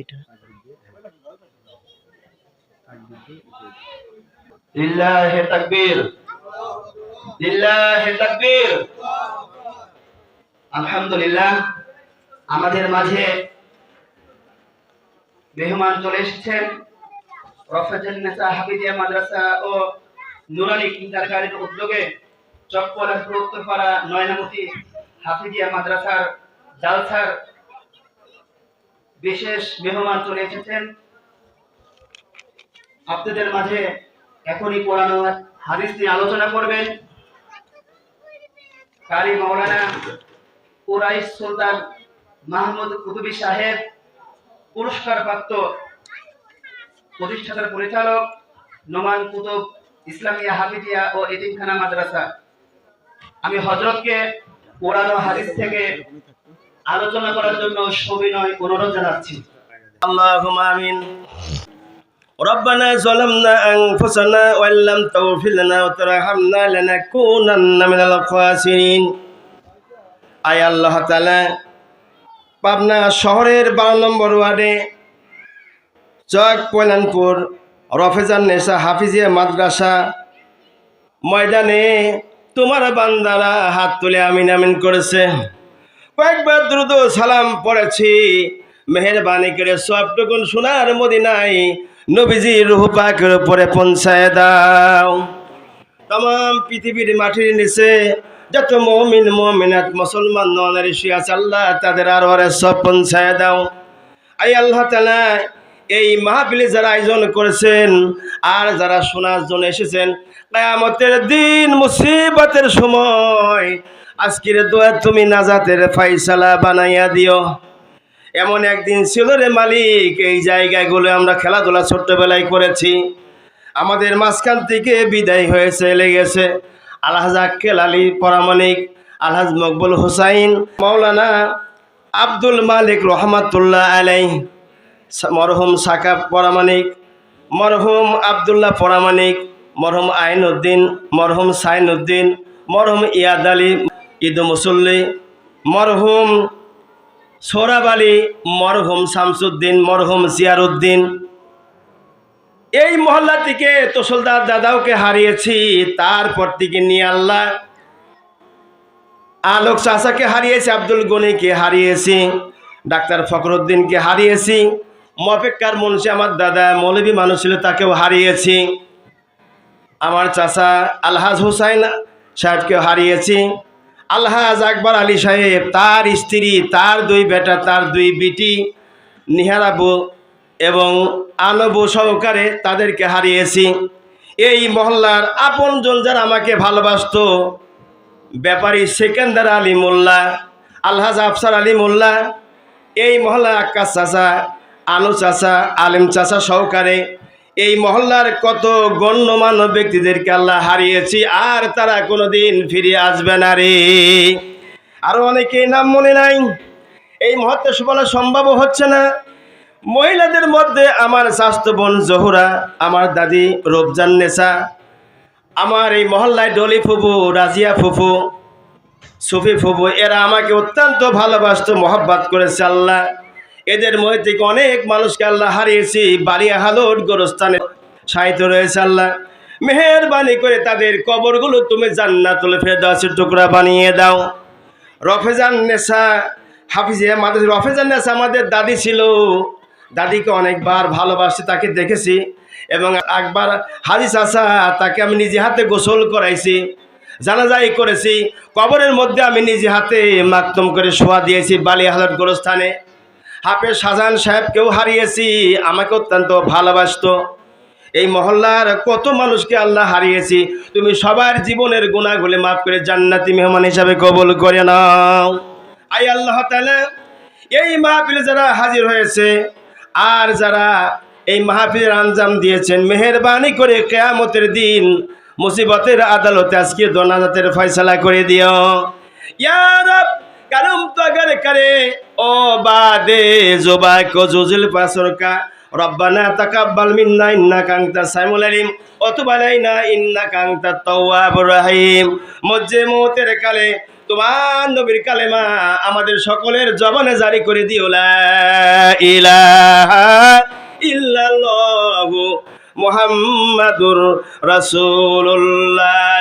এটা লিল্লাহে তাকবীর। লিল্লাহে তাকবীর। আলহামদুলিল্লাহ আমাদের মাঝে মেহমান চলে এসেছেন। নেসা হাফিজিয়া মাদ্রাসা ও নুরানি কিন্দারকারীর উদ্যোগে চকপলা উত্তরপাড়া নয়নামতি হাফিজিয়া মাদ্রাসার জালসার বিশেষ মেহমান চলে এসেছেন। আপনাদের মাঝে এখনই পড়ানো হাদিস নিয়ে আলোচনা করবেন। কারি মাওলানা কুরাইশ সুলতান মাহমুদ কুতুবী সাহেব পুরস্কার প্রাপ্ত প্রতিষ্ঠাতার পরিচালক, নোমান কুতুব, ইসলামিয়া হাফিজিয়া ও এতিমখানা মাদ্রাসা। আমি হজরতকে কোরআন হাদিস থেকে আলোচনা করার জন্য সবিনয় অনুরোধ জানাচ্ছি اللهم آمين ربنا ظلمنا أنفسنا وإن لم تغفر لنا وترحمنا لنكونن من الخاسرين আয় আল্লাহ তাআলা পাবনা শহরের বারো নম্বর ওয়ার্ডে চক কল্যাণপুর রফেজান নেশা হাফিজিয়া মাদ্রাসা ময়দানে তোমার বান্দারা হাত তুলে আমিন আমিন করেছে কয়েকবার দ্রুত সালাম পড়েছি। মেহরবানি করে সব সবটুকুন সোনার মদিনায় নবীজি রুহু পাকের উপরে পৌঁছায় দাও। তাম পৃথিবীর মাটির নিচে যত মমিন, মমিনাত, মুসলমান ননের আছে আল্লাহ তাদের আর ওরে সব পৌঁছায় দাও। আই আল্লাহ তালা এই মাহফিলে যারা আয়োজন করেছেন আর যারা শোনার জন্য এসেছেন, কেয়ামতের দিন মুসিবতের সময় আজকের দোয়া তুমি নাজাতের ফাইসালা বানাইয়া দিও। এমন একদিন ছিল রে মালিক, এই জায়গাগুলো আমরা খেলাধুলা ছোট্টবেলায় করেছি। আমাদের মাঝখান থেকে বিদায় হয়েছে লেগেছে আলহাজ আক্কেল আলী পরামানিক আলহাজ মকবুল হুসাইন মৌলানা আব্দুল মালিক রহমাতুল্লাহ আলাই মরহুম সাকাব পরামানিক মরহুম আবদুল্লাহ পরামানিক মরহুম আইনউদ্দিন মরহুম সাইনউদ্দিন মরহুম ইয়াদ আলী ঈদ মুসল্লি, মরহুম সোহরাব আলী, মরহুম শামসুদ্দিন, মরহুম জিয়ারউদ্দিন এই মহল্লা থেকে তোসলদার দাদাওকে হারিয়েছি, তারপর থেকে নিয়ে আল্লাহ। আলোক চাষাকে হারিয়েছি, আব্দুল গনিকে হারিয়েছি, ডাক্তার ফখরুদ্দিনকে হারিয়েছি, মফেক্কার মুন্সি আমার দাদা মৌলবী মানুষ ছিল তাকেও হারিয়েছি। আমার চাচা আলহাজ হুসাইন সাহেবকেও হারিয়েছি। আলহাজ আকবর আলী সাহেব, তার স্ত্রী, তার দুই বেটা, তার দুই বিটি নিহারাবু এবং আনবু সহকারে তাদেরকে হারিয়েছি। এই মহল্লার আপনজন যারা আমাকে ভালোবাসতো, ব্যাপারী সেকেন্দার আলী মোল্লা, আলহাজ আফসার আলী মোল্লা, এই মহল্লা আক্কাস চাচা, আনু চাচা, আলিম চাচা সহকারে এই মহল্লার কত গণ্যমান্য ব্যক্তিদেরকে আল্লাহ হারিয়েছি, আর তারা কোনোদিন ফিরে আসবে না রে। আরও অনেকেই নাম মনে নাই। এই মুহূর্তে বলা সম্ভব হচ্ছে না। মহিলাদের মধ্যে আমার স্বাস্থ্য বোন জহুরা, আমার দাদি রবজান নেশা আমার এই মহল্লায় ডলি ফুফু, রাজিয়া ফুফু, সুফি ফুফু, এরা আমাকে অত্যন্ত ভালোবাসতো, মহব্বত করেছে আল্লাহ। এদের মধ্যে থেকে অনেক মানুষকে আল্লাহ হারিয়েছি বাড়িয়া হালোট গোরস্থানে সাহিত্য রয়েছে আল্লাহ। মেহরবানি করে তাদের কবরগুলো তুমি জান্নাতুল ফেরদাউসের টুকরা বানিয়ে দাও। রফেজান নেশা হাফিজিয়া মাদ্রাসা রফেজান নেশা আমাদের দাদি ছিল। দাদিকে অনেকবার ভালোবাসি, তাকে দেখেছি। এবং একবার হাদিস আসা তাকে আমি নিজে হাতে গোসল করাইছি, জানাজাই করেছি। কবরের মধ্যে আমি নিজে হাতে মাকতম করে শোয়া দিয়েছি বালিয়াহালর গোরস্থানে। হাফেজ শাহজাহান সাহেবকেও হারিয়েছি, আমাকে অত্যন্ত ভালোবাসতো। এই মহল্লার কত মানুষকে আল্লাহ হারিয়েছি, তুমি সবার জীবনের গুণাগুলি মাফ করে জান্নাতি মেহমান হিসাবে কবুল করে নাও। আই আল্লাহ এই মাহফিলে যারা হাজির হয়েছে, আর যারা এই মাহফিলের আঞ্জাম দিয়েছেন, মেহরবানি করে কেয়ামতের দিন মুসিবতের আদালতে আজকে দোনাজাতের ফয়সালা করে দিও। ইয়ার কারম তো আগার করে। ও বাদে জোবা কো জুজুল পাসরকা রব্বানা তাকাব্বাল সামিউল আলিম। ওয়া তুব আলাইনা ইন্নাকা আনতাত তাওয়াবুর রহিম। মজ্জে মৌতের কালে, তোমার নবীর কালেমা আমাদের সকলের জবানে জারি করে দিও, লা ইলাহা ইল্লাল্লাহু মুহাম্মাদুর রাসূলুল্লাহ